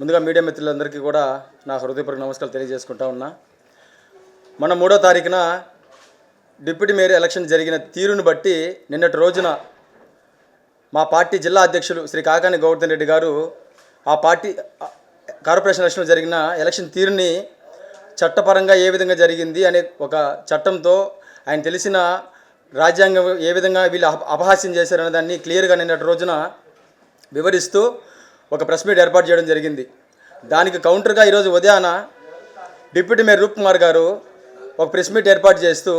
ముందుగా మీడియా మిత్రులందరికీ కూడా నా హృదయపూర్వక నమస్కారాలు తెలియజేసుకుంటా ఉన్నా. మన మూడో తారీఖున డిప్యూటీ మేయర్ ఎలక్షన్ జరిగిన తీరును బట్టి నిన్నటి రోజున మా పార్టీ జిల్లా అధ్యక్షులు శ్రీ కాకాని గౌతమ్ రెడ్డి గారు ఆ పార్టీ కార్పొరేషన్ ఎలక్షన్ జరిగిన ఎలక్షన్ తీరుని చట్టపరంగా ఏ విధంగా జరిగింది అనే ఒక చట్టంతో ఆయన తెలిసిన రాజ్యాంగం ఏ విధంగా వీళ్ళు అప- అపహాస్యం చేశారనే దాన్ని క్లియర్గా నిన్నటి రోజున వివరిస్తూ ఒక ప్రెస్ మీట్ ఏర్పాటు చేయడం జరిగింది. దానికి కౌంటర్గా ఈరోజు ఉదయాన డిప్యూటీ మేయర్ రూప్ కుమార్ గారు ఒక ప్రెస్ మీట్ ఏర్పాటు చేస్తూ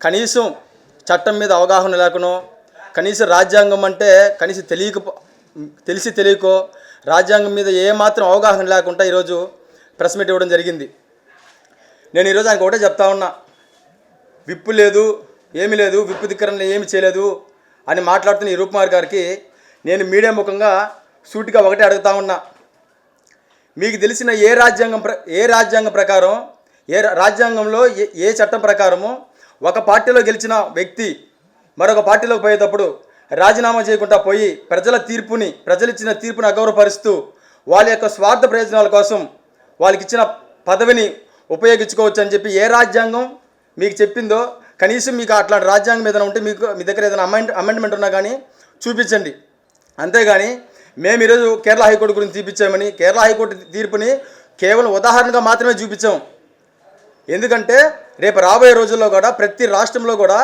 కనీసం చట్టం మీద అవగాహన లేకనో కనీసం రాజ్యాంగం అంటే కనీసం తెలియక తెలిసి తెలియకో రాజ్యాంగం మీద ఏమాత్రం అవగాహన లేకుండా ఈరోజు ప్రెస్ మీట్ ఇవ్వడం జరిగింది. నేను ఈరోజు ఆయనకు ఒకటే చెప్తా ఉన్నా విప్పు లేదు ఏమీ లేదు విప్పు ధిక్కరణ ఏమి చేయలేదు అని మాట్లాడుతున్న ఈ రూపుమార్ గారికి నేను మీడియా ముఖంగా సూటిగా ఒకటే అడుగుతా ఉన్నా. మీకు తెలిసిన ఏ రాజ్యాంగం ప్ర ఏ రాజ్యాంగం ప్రకారం ఏ రా- రాజ్యాంగంలో ఏ ఏ చట్టం ప్రకారము ఒక పార్టీలో గెలిచిన వ్యక్తి మరొక పార్టీలోకి పోయేటప్పుడు రాజీనామా చేయకుండా పోయి ప్రజల తీర్పుని ప్రజలు ఇచ్చిన తీర్పుని అగౌరవపరుస్తూ వాళ్ళ యొక్క స్వార్థ ప్రయోజనాల కోసం వాళ్ళకి ఇచ్చిన పదవిని ఉపయోగించుకోవచ్చు అని చెప్పి ఏ రాజ్యాంగం మీకు చెప్పిందో కనీసం మీకు అట్లాంటి రాజ్యాంగం ఏదైనా ఉంటే మీకు మీ దగ్గర ఏదైనా అమెండ్ అమెండ్మెంట్ ఉన్నా కానీ చూపించండి. అంతేగాని మేము ఈరోజు కేరళ హైకోర్టు గురించి చూపించామని కేరళ హైకోర్టు తీర్పుని కేవలం ఉదాహరణగా మాత్రమే చూపించాం. ఎందుకంటే రేపు రాబోయే రోజుల్లో కూడా ప్రతి రాష్ట్రంలో కూడా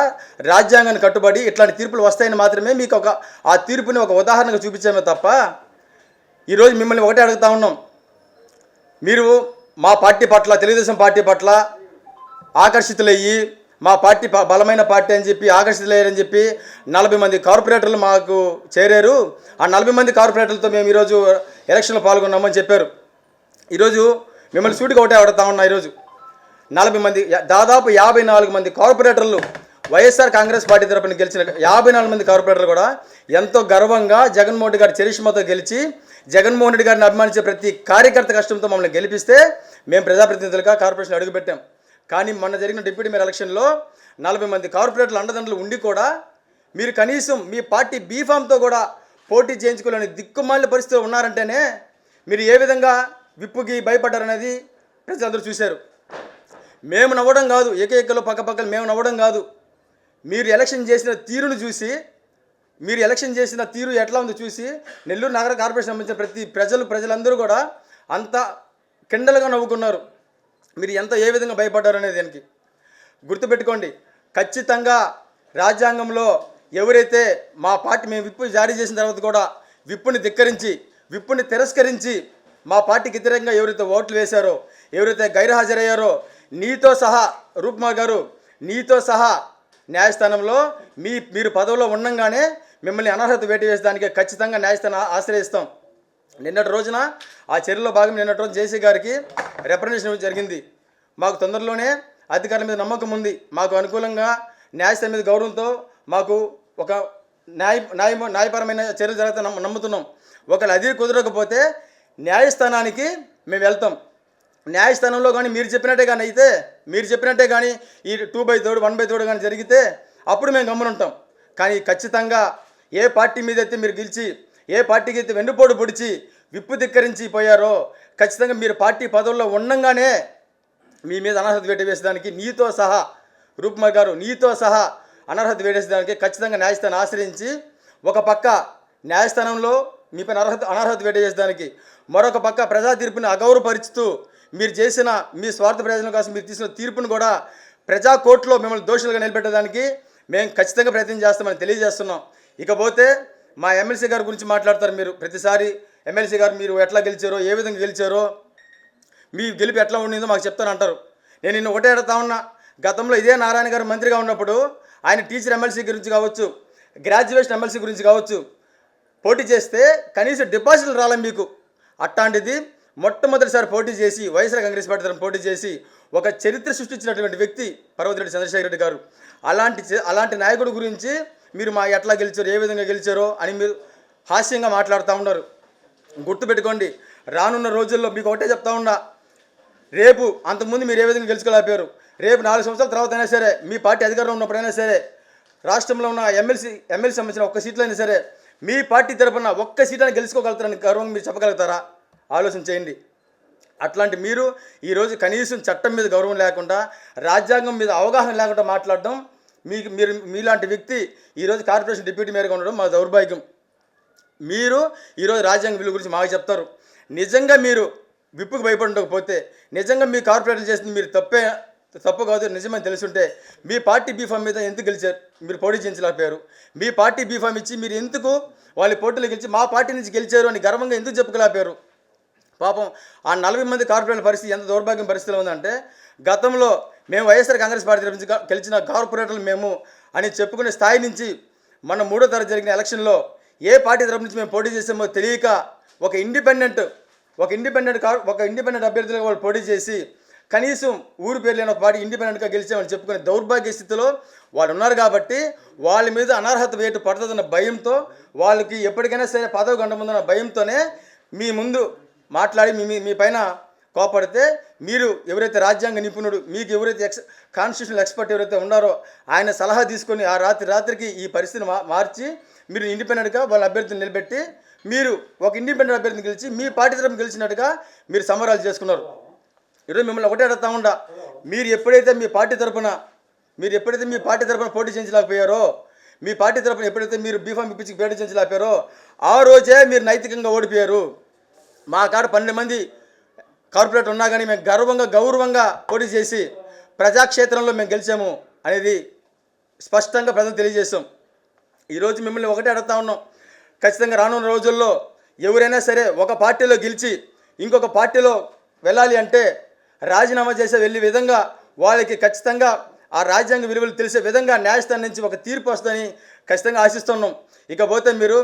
రాజ్యాంగాన్ని కట్టుబడి ఇట్లాంటి తీర్పులు వస్తాయని మాత్రమే మీకు ఒక ఆ తీర్పుని ఒక ఉదాహరణగా చూపించామే తప్ప ఈరోజు మిమ్మల్ని ఒకటే అడుగుతా ఉన్నాం. మీరు మా పార్టీ పట్ల తెలుగుదేశం పార్టీ పట్ల ఆకర్షితులయ్యి మా పార్టీ బలమైన పార్టీ అని చెప్పి ఆకర్షితులయ్యారని చెప్పి నలభై మంది కార్పొరేటర్లు మాకు చేరారు. ఆ నలభై మంది కార్పొరేటర్లతో మేము ఈరోజు ఎలక్షన్లో పాల్గొన్నామని చెప్పారు. ఈరోజు మిమ్మల్ని సూటిగా ఒకటే అడుగుతా ఉన్నా ఈరోజు. నలభై మంది దాదాపు యాభై నాలుగు మంది కార్పొరేటర్లు వైఎస్ఆర్ కాంగ్రెస్ పార్టీ తరపున గెలిచిన యాభై నాలుగు మంది కార్పొరేటర్లు కూడా ఎంతో గర్వంగా జగన్మోహన్ రెడ్డి గారి చరిష్మతో గెలిచి జగన్మోహన్ రెడ్డి గారిని అభిమానించే ప్రతి కార్యకర్త కష్టంతో మమ్మల్ని గెలిపిస్తే మేము ప్రజాప్రతినిధులుగా కార్పొరేషన్ అడుగుపెట్టాం. కానీ మొన్న జరిగిన డిప్యూటీ మేయర్ ఎలక్షన్లో నలభై మంది కార్పొరేటర్లు అండదండలు ఉండి కూడా మీరు కనీసం మీ పార్టీ బీఫామ్తో కూడా పోటీ చేయించుకోలేని దిక్కుమాలిన పరిస్థితులు ఉన్నారంటేనే మీరు ఏ విధంగా విప్పుకి భయపడ్డారనేది ప్రజలందరూ చూశారు. మేము నవ్వడం కాదు ఏకైకలో పక్కపక్కలు మేము నవ్వడం కాదు. మీరు ఎలక్షన్ చేసిన తీరును చూసి మీరు ఎలక్షన్ చేసిన తీరు ఎట్లా ఉందో చూసి నెల్లూరు నగర కార్పొరేషన్ సంబంధించిన ప్రతి ప్రజలు ప్రజలందరూ కూడా అంత కిండలుగా నవ్వుకున్నారు. మీరు ఎంత ఏ విధంగా భయపడ్డారు అనేది దానికి గుర్తుపెట్టుకోండి. ఖచ్చితంగా రాజ్యాంగంలో ఎవరైతే మా పార్టీ మేము విప్పు జారీ చేసిన తర్వాత కూడా విప్పుని ధిక్కరించి విప్పుని తిరస్కరించి మా పార్టీకి వ్యతిరేకంగా ఎవరైతే ఓట్లు వేశారో ఎవరైతే గైర్హాజరయ్యారో నీతో సహా రూప్మా గారు నీతో సహా న్యాయస్థానంలో మీ మీరు పదవిలో ఉండంగానే మిమ్మల్ని అనర్హత వేటు వేసేదానికి ఖచ్చితంగా న్యాయస్థానం ఆశ్రయిస్తాం. నిన్నటి రోజున ఆ చర్యలో భాగం నిన్నటి రోజు జేసీ గారికి రిప్రజెంటేషన్ జరిగింది. మాకు తొందరలోనే అధికారుల మీద నమ్మకం ఉంది. మాకు అనుకూలంగా న్యాయస్థానం మీద గౌరవంతో మాకు ఒక న్యాయ న్యాయ న్యాయపరమైన చర్యలు జరుగుతా నమ్మ నమ్ముతున్నాం. ఒకవేళ అది కుదరకపోతే న్యాయస్థానానికి మేము వెళ్తాం. న్యాయస్థానంలో కానీ మీరు చెప్పినట్టే కానీ అయితే మీరు చెప్పినట్టే కానీ ఈ టూ బై తోడు వన్ బై తోడు కానీ జరిగితే అప్పుడు మేము గమ్మునుంటాం కానీ ఖచ్చితంగా ఏ పార్టీ మీద అయితే మీరు గెలిచి ఏ పార్టీకి అయితే వెన్నుపోటు పొడిచి విప్పు ధిక్కరించిపోయారో ఖచ్చితంగా మీరు పార్టీ పదవుల్లో ఉండంగానే మీ మీద అనర్హత వేట వేసేదానికి నీతో సహా రూప్మర్ గారు నీతో సహా అనర్హత వేటేసేదానికి ఖచ్చితంగా న్యాయస్థానం ఆశ్రయించి ఒక పక్క న్యాయస్థానంలో మీ పైన అర్హత అనర్హత వేట చేసేదానికి మరొక పక్క ప్రజా తీర్పుని అగౌరవపరుచుతూ మీరు చేసిన మీ స్వార్థ ప్రయోజనం కోసం మీరు తీసుకున్న తీర్పును కూడా ప్రజా కోర్టులో మిమ్మల్ని దోషులుగా నిలబెట్టడానికి మేము ఖచ్చితంగా ప్రయత్నం చేస్తామని తెలియజేస్తున్నాం. ఇకపోతే మా ఎమ్మెల్సీ గారి గురించి మాట్లాడతారు మీరు ప్రతిసారి. ఎమ్మెల్సీ గారు మీరు ఎట్లా గెలిచారో ఏ విధంగా గెలిచారో మీ గెలుపు ఎట్లా ఉండిందో మాకు చెప్తానంటారు నేను నిన్ను ఒకటే అడుగుతా ఉన్నా గతంలో ఇదే నారాయణ గారు మంత్రిగా ఉన్నప్పుడు ఆయన టీచర్ ఎమ్మెల్సీ గురించి కావచ్చు గ్రాడ్యుయేషన్ ఎమ్మెల్సీ గురించి కావచ్చు పోటీ చేస్తే కనీసం డిపాజిట్లు రాలే మీకు. అట్లాంటిది మొట్టమొదటిసారి పోటీ చేసి వైఎస్ఆర్ కాంగ్రెస్ పార్టీ తరఫున పోటీ చేసి ఒక చరిత్ర సృష్టించినటువంటి వ్యక్తి పర్వతిరెడ్డి చంద్రశేఖర రెడ్డి గారు. అలాంటి అలాంటి నాయకుడి గురించి మీరు మా ఎట్లా గెలిచారు ఏ విధంగా గెలిచారో అని మీరు హాస్యంగా మాట్లాడుతూ ఉన్నారు. గుర్తుపెట్టుకోండి రానున్న రోజుల్లో మీకు ఒకటే చెప్తా ఉన్నా. రేపు అంతకుముందు మీరు ఏ విధంగా గెలుచుకోలేకపోయారు? రేపు నాలుగు సంవత్సరాల తర్వాత అయినా సరే మీ పార్టీ అధికారంలో ఉన్నప్పుడైనా సరే రాష్ట్రంలో ఉన్న ఎమ్మెల్సీ ఎమ్మెల్సీ సంబంధించిన ఒక్క సీట్లో అయినా సరే మీ పార్టీ తరపున ఒక్క సీట్ అని గెలుచుకోగలుగుతారని గర్వంగా మీరు చెప్పగలుగుతారా? ఆలోచన చేయండి. అట్లాంటి మీరు ఈరోజు కనీసం చట్టం మీద గౌరవం లేకుండా రాజ్యాంగం మీద అవగాహన లేకుండా మాట్లాడడం మీకు మీరు మీలాంటి వ్యక్తి ఈరోజు కార్పొరేషన్ డిప్యూటీ మేయర్గా ఉండడం మా దౌర్భాగ్యం. మీరు ఈరోజు రాజ్యాంగ విలువ గురించి మాకు చెప్తారు. నిజంగా మీరు విప్పుకు భయపడకపోతే నిజంగా మీ కార్పొరేటర్ చేసింది మీరు తప్పే తప్పు కాదు నిజమని తెలుసుంటే మీ పార్టీ బీఫామ్ మీద ఎందుకు గెలిచారు? మీరు పోటీ చేయించలేకపోయారు. మీ పార్టీ బీఫామ్ ఇచ్చి మీరు ఎందుకు వాళ్ళ పోటీలో గెలిచి మా పార్టీ నుంచి గెలిచారు అని గర్వంగా ఎందుకు చెప్పుకోలేకపోయారు? పాపం ఆ నలభై మంది కార్పొరేట్ పరిస్థితి ఎంత దౌర్భాగ్యం పరిస్థితిలో ఉందంటే గతంలో మేము వైఎస్ఆర్ కాంగ్రెస్ పార్టీ నుంచి గెలిచిన కార్పొరేటర్లు మేము అని చెప్పుకునే స్థాయి నుంచి మన మూడో తరగతి జరిగిన ఎలక్షన్లో ఏ పార్టీ తరపు నుంచి మేము పోటీ చేసామో తెలియక ఒక ఇండిపెండెంట్ ఒక ఇండిపెండెంట్ కా ఒక ఇండిపెండెంట్ అభ్యర్థులుగా వాళ్ళు పోటీ చేసి కనీసం ఊరు పేరు లేని ఒక పార్టీ ఇండిపెండెంట్గా గెలిచామని చెప్పుకునే దౌర్భాగ్య స్థితిలో వాళ్ళు ఉన్నారు కాబట్టి వాళ్ళ మీద అనర్హత వేటు పడుతుందన్న భయంతో వాళ్ళకి ఎప్పటికైనా సరే పదవి గంట ముందన్న భయంతోనే మీ ముందు మాట్లాడి మీ- మీ పైన కోపడితే మీరు ఎవరైతే రాజ్యాంగ నిపుణుడు మీకు ఎవరైతే ఎక్స్ కాన్స్టిట్యూషనల్ ఎక్స్పర్ట్ ఎవరైతే ఉన్నారో ఆయన సలహా తీసుకొని ఆ రాత్రి రాత్రికి ఈ పరిస్థితిని మా మార్చి మీరు ఇండిపెండెంట్గా వాళ్ళ అభ్యర్థిని నిలబెట్టి మీరు ఒక ఇండిపెండెంట్ అభ్యర్థిని గెలిచి మీ పార్టీ తరఫున గెలిచినట్టుగా మీరు సంబరాలు చేసుకున్నారు. ఈరోజు మిమ్మల్ని ఒకటే అడుగుతా ఉండా మీరు ఎప్పుడైతే మీ పార్టీ తరపున మీరు ఎప్పుడైతే మీ పార్టీ తరపున పోటీ చేయించలేకపోయారో మీ పార్టీ తరపున ఎప్పుడైతే మీరు బీఫామ్ ఇప్పించి పోటీ చేయించలేకపోయారో ఆ రోజే మీరు నైతికంగా ఓడిపోయారు. మా కాడ పన్నెండు మంది కార్పొరేట్ ఉన్నా కానీ మేము గర్వంగా గౌరవంగా పోటీ చేసి ప్రజాక్షేత్రంలో మేము గెలిచాము అనేది స్పష్టంగా ప్రజలు తెలియజేస్తాం ఈరోజు మిమ్మల్ని ఒకటే అడుగుతా ఉన్నాం. ఖచ్చితంగా రానున్న రోజుల్లో ఎవరైనా సరే ఒక పార్టీలో గెలిచి ఇంకొక పార్టీలో వెళ్ళాలి అంటే రాజీనామా చేసే వెళ్ళే విధంగా వాళ్ళకి ఖచ్చితంగా ఆ రాజ్యాంగ విలువలు తెలిసే విధంగా న్యాయస్థానం నుంచి ఒక తీర్పు వస్తుందని ఖచ్చితంగా ఆశిస్తున్నాం. ఇకపోతే మీరు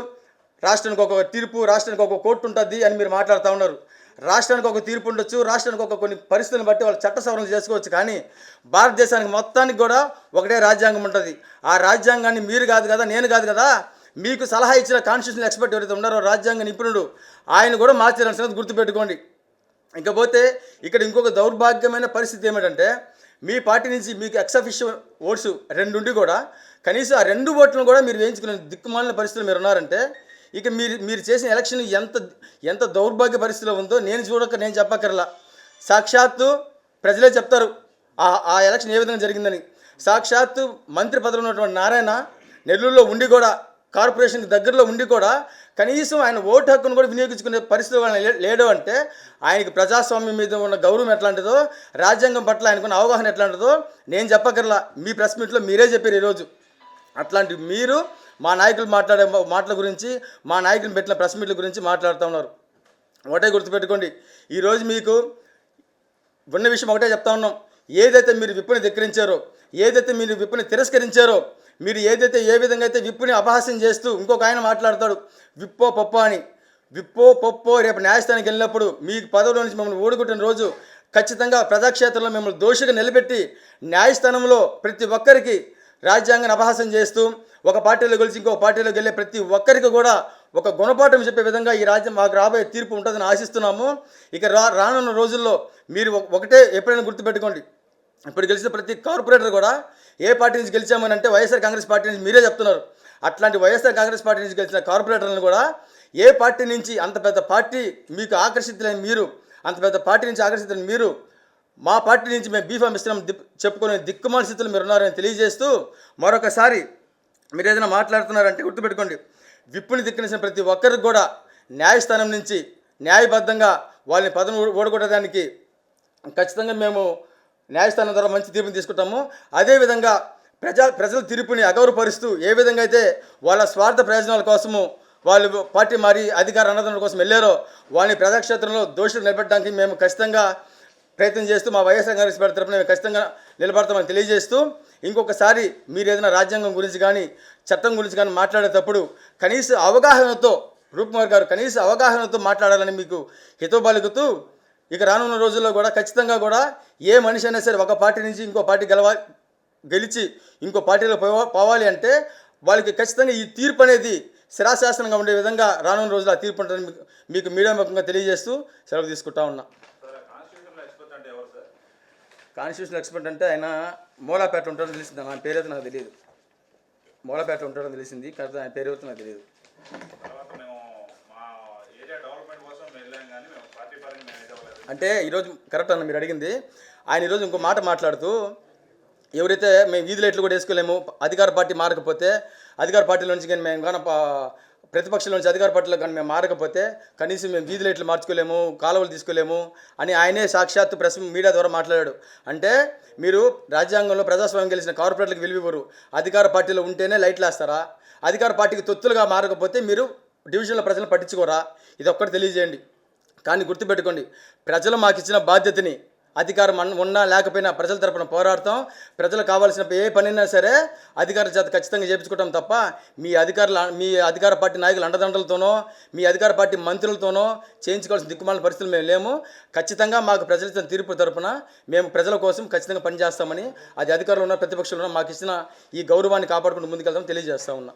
రాష్ట్రానికి ఒక తీర్పు రాష్ట్రానికి ఒక కోర్టు ఉంటుంది అని మీరు మాట్లాడుతూ ఉన్నారు. రాష్ట్రానికి ఒక తీర్పు ఉండొచ్చు రాష్ట్రానికి ఒక కొన్ని పరిస్థితులను బట్టి వాళ్ళు చట్ట సవరణ చేసుకోవచ్చు. కానీ భారతదేశానికి మొత్తానికి కూడా ఒకటే రాజ్యాంగం ఉంటుంది. ఆ రాజ్యాంగాన్ని మీరు కాదు కదా నేను కాదు కదా మీకు సలహా ఇచ్చిన కాన్స్టిట్యూషన్ ఎక్స్పర్ట్ ఎవరైతే ఉన్నారో రాజ్యాంగ నిపుణుడు ఆయన కూడా మార్చారని సంగతి గుర్తుపెట్టుకోండి. ఇకపోతే ఇక్కడ ఇంకొక దౌర్భాగ్యమైన పరిస్థితి ఏమిటంటే మీ పార్టీ నుంచి మీకు ఎక్సఫిషియల్ ఓట్స్ రెండుండి కూడా కనీసం ఆ రెండు ఓట్లను కూడా మీరు వేయించుకునే దిక్కుమాలిన పరిస్థితులు మీరు ఉన్నారంటే ఇక మీరు మీరు చేసిన ఎలక్షన్ ఎంత ఎంత దౌర్భాగ్య పరిస్థితిలో ఉందో నేను చూడక నేను చెప్పక్కర్లా. సాక్షాత్తు ప్రజలే చెప్తారు ఆ ఆ ఎలక్షన్ ఏ విధంగా జరిగిందని. సాక్షాత్తు మంత్రి పదవిలో ఉన్నటువంటి నారాయణ నెల్లూరులో ఉండి కూడా కార్పొరేషన్కి దగ్గరలో ఉండి కూడా కనీసం ఆయన ఓటు హక్కును కూడా వినియోగించుకునే పరిస్థితి ఆయన లేడు అంటే ఆయనకి ప్రజాస్వామ్యం మీద ఉన్న గౌరవం ఎట్లాంటిదో రాజ్యాంగం పట్ల ఆయనకున్న అవగాహన ఎట్లాంటిదో నేను చెప్పకర్లా మీ ప్రెస్ మీట్లో మీరే చెప్పారు ఈరోజు. అట్లాంటి మీరు మా నాయకులు మాట్లాడే మాటల గురించి మా నాయకులు పెట్టిన ప్రెస్ మీట్ల గురించి మాట్లాడుతూ ఉన్నారు. ఒకటే గుర్తుపెట్టుకోండి ఈరోజు మీకు ఉన్న విషయం ఒకటే చెప్తా ఉన్నాం. ఏదైతే మీరు విప్పుని ధిక్కరించారో ఏదైతే మీరు విప్పుని తిరస్కరించారో మీరు ఏదైతే ఏ విధంగా అయితే విప్పుని అపహాస్యం చేస్తూ ఇంకొక ఆయన మాట్లాడతాడు విప్పో పప్పో అని. విప్పో పప్పో రేపు న్యాయస్థానానికి వెళ్ళినప్పుడు మీకు పదవిలో నుంచి మిమ్మల్ని ఓడుకుంటున్న రోజు ఖచ్చితంగా ప్రజాక్షేత్రంలో మిమ్మల్ని దోషిగా నిలబెట్టి న్యాయస్థానంలో ప్రతి ఒక్కరికి రాజ్యాంగాన్ని అపహాసం చేస్తూ ఒక పార్టీలో గెలిచి ఇంకో పార్టీలోకి వెళ్ళే ప్రతి ఒక్కరికి కూడా ఒక గుణపాఠం చెప్పే విధంగా ఈ రాజ్యం మాకు రాబోయే తీర్పు ఉంటుందని ఆశిస్తున్నాము. ఇక రా రానున్న రోజుల్లో మీరు ఒకటే ఎప్పుడైనా గుర్తుపెట్టుకోండి. ఇప్పుడు గెలిచిన ప్రతి కార్పొరేటర్ కూడా ఏ పార్టీ నుంచి గెలిచామని అంటే వైఎస్ఆర్ కాంగ్రెస్ పార్టీ నుంచి మీరే చెప్తున్నారు. అట్లాంటి వైఎస్ఆర్ కాంగ్రెస్ పార్టీ నుంచి గెలిచిన కార్పొరేటర్లను కూడా ఏ పార్టీ నుంచి అంత పెద్ద పార్టీ మీకు ఆకర్షితులైన మీరు అంత పెద్ద పార్టీ నుంచి ఆకర్షితులైన మీరు మా పార్టీ నుంచి మేము బీఫామ్ ఇస్తున్నాం దిప్ చెప్పుకునే దిక్కుమాల స్థితిలో మీరు ఉన్నారని తెలియజేస్తూ మరొకసారి మీరు ఏదైనా మాట్లాడుతున్నారంటే గుర్తుపెట్టుకోండి. విప్పుని దిక్కనిసిన ప్రతి ఒక్కరికి కూడా న్యాయస్థానం నుంచి న్యాయబద్ధంగా వాళ్ళని పదం ఓడగొట్టడానికి ఖచ్చితంగా మేము న్యాయస్థానం ద్వారా మంచి తీర్పుని తీసుకుంటాము. అదేవిధంగా ప్రజా ప్రజల తీర్పుని అగౌరవపరుస్తూ ఏ విధంగా అయితే వాళ్ళ స్వార్థ ప్రయోజనాల కోసము వాళ్ళు పార్టీ మారి అధికార అన్నదానం కోసం వెళ్ళారో వాళ్ళని ప్రజాక్షేత్రంలో దోషులు నిలబెట్టడానికి మేము ఖచ్చితంగా ప్రయత్నం చేస్తూ మా వైఎస్ఆర్ కాంగ్రెస్ పార్టీ తరఫున మేము ఖచ్చితంగా నిలబడతామని తెలియజేస్తూ ఇంకొకసారి మీరు ఏదైనా రాజ్యాంగం గురించి కానీ చట్టం గురించి కానీ మాట్లాడేటప్పుడు కనీస అవగాహనతో రూప్కుమార్ గారు కనీస అవగాహనతో మాట్లాడాలని మీకు హితోబాలుగుతూ ఇక రానున్న రోజుల్లో కూడా ఖచ్చితంగా కూడా ఏ మనిషి అయినా సరే ఒక పార్టీ నుంచి ఇంకో పార్టీ గెలవ గెలిచి ఇంకో పార్టీలో పోవాలి అంటే వాళ్ళకి ఖచ్చితంగా ఈ తీర్పు అనేది శిరాశాసనంగా ఉండే విధంగా రానున్న రోజుల్లో ఆ తీర్పు ఉంటుందని మీకు మీకు మీడియా ముఖంగా తెలియజేస్తూ సెలవు తీసుకుంటా ఉన్నా సార్ కాన్స్టిట్యూషన్లో ఎక్స్పర్ట్ అంటే ఎవరు సార్ కాన్స్టిట్యూషన్ ఎక్స్పర్ట్ అంటే ఆయన మూలాపేట ఉంటాడని తెలిసింది ఆయన పేరైతే నాకు తెలియదు మూలాపేట ఉంటాడని తెలిసింది. కాకపోతే ఆయన పేరు అయితే నాకు తెలియదు అంటే ఈరోజు కరెక్ట్ అన్న మీరు అడిగింది. ఆయన ఈరోజు ఇంకో మాట మాట్లాడుతూ ఎవరైతే మేము వీధి లైట్లు కూడా వేసుకోలేము అధికార పార్టీ మారకపోతే అధికార పార్టీలో నుంచి కానీ మేము కానీ ప్రతిపక్షంలో నుంచి అధికార పార్టీలో కానీ మేము మారకపోతే కనీసం మేము వీధి లైట్లు మార్చుకోలేము కాలువలు తీసుకోలేము అని ఆయనే సాక్షాత్తు ప్రెస్ మీడియా ద్వారా మాట్లాడాడు. అంటే మీరు రాజ్యాంగంలో ప్రజాస్వామ్యం గెలిచిన కార్పొరేట్లకు విలువివ్వరు. అధికార పార్టీలో ఉంటేనే లైట్లు వేస్తారా? అధికార పార్టీకి తొత్తులుగా మారకపోతే మీరు డివిజన్ల ప్రజలను పట్టించుకోరా? ఇది ఒక్కటి తెలియజేయండి. కానీ గుర్తుపెట్టుకోండి ప్రజలు మాకు ఇచ్చిన బాధ్యతని అధికారం ఉన్నా లేకపోయినా ప్రజల తరపున పోరాడతాం. ప్రజలు కావాల్సిన ఏ పనైనా సరే అధికారుల చేత ఖచ్చితంగా చేయించుకుంటాం తప్ప మీ అధికారుల మీ అధికార పార్టీ నాయకుల అండదండలతోనో మీ అధికార పార్టీ మంత్రులతోనో చేయించుకోవాల్సిన దిక్కుమాల పరిస్థితులు మేము లేము. ఖచ్చితంగా మాకు ప్రజల ఇచ్చిన తీర్పు తరపున మేము ప్రజల కోసం ఖచ్చితంగా పనిచేస్తామని అది అధికారులు ఉన్న ప్రతిపక్షంలో ఉన్న మాకు ఇచ్చిన ఈ గౌరవాన్ని కాపాడుకుంటూ ముందుకెళ్తాం తెలియజేస్తా ఉన్నా.